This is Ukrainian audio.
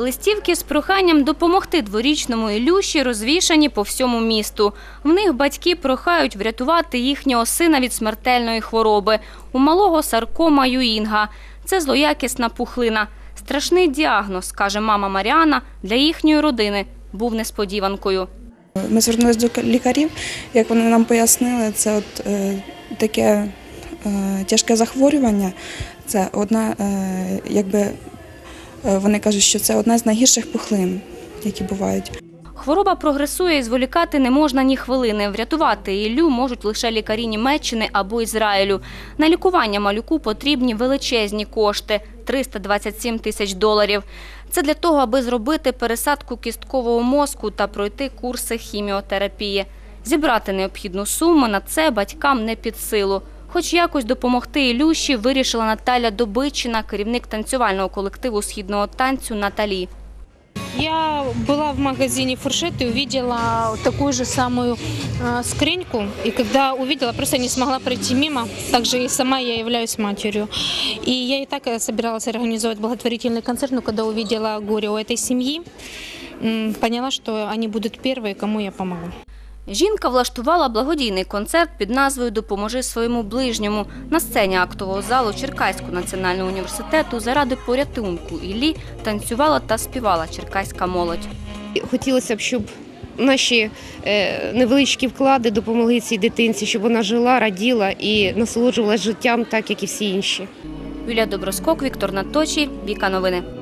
Листівки з проханням допомогти дворічному Ілюші розвішані по всьому місту. В них батьки прохають врятувати їхнього сина від смертельної хвороби. У малого саркома Юінга. Це злоякісна пухлина. Страшний діагноз, каже мама Маріана, для їхньої родини був несподіванкою. Ми звернулися до лікарів, як вони нам пояснили, це от е, таке е, тяжке захворювання. Це одна, е, якби вони кажуть, що це одна з найгірших пухлин, які бувають. Хвороба прогресує і зволікати не можна ні хвилини. Врятувати Іллю можуть лише лікарі Німеччини або Ізраїлю. На лікування малюку потрібні величезні кошти – 327 тисяч доларів. Це для того, аби зробити пересадку кісткового мозку та пройти курси хіміотерапії. Зібрати необхідну суму на це батькам не під силу. Хоч якось допомогти Ілюші вирішила Наталя Добичина, керівник танцювального колективу східного танцю Наталі. Я была в магазине «Фуршет» и увидела такую же самую э, скриньку. И когда увидела, просто не смогла пройти мимо. Также и сама я являюсь матерью. И я и так э, собиралась организовать благотворительный концерт, но когда увидела горе у этой семьи, м, поняла, что они будут первые, кому я помогу. Жінка влаштувала благодійний концерт під назвою Допоможи своєму ближньому на сцені актового залу Черкаського національного університету заради порятунку Іллі танцювала та співала черкаська молодь. Хотілося б, щоб наші е, невеличкі вклади допомогли цій дитинці, щоб вона жила, раділа і насолоджувалася життям, так як і всі інші. Юлія Доброскок, Віктор Наточі, Віка Новини.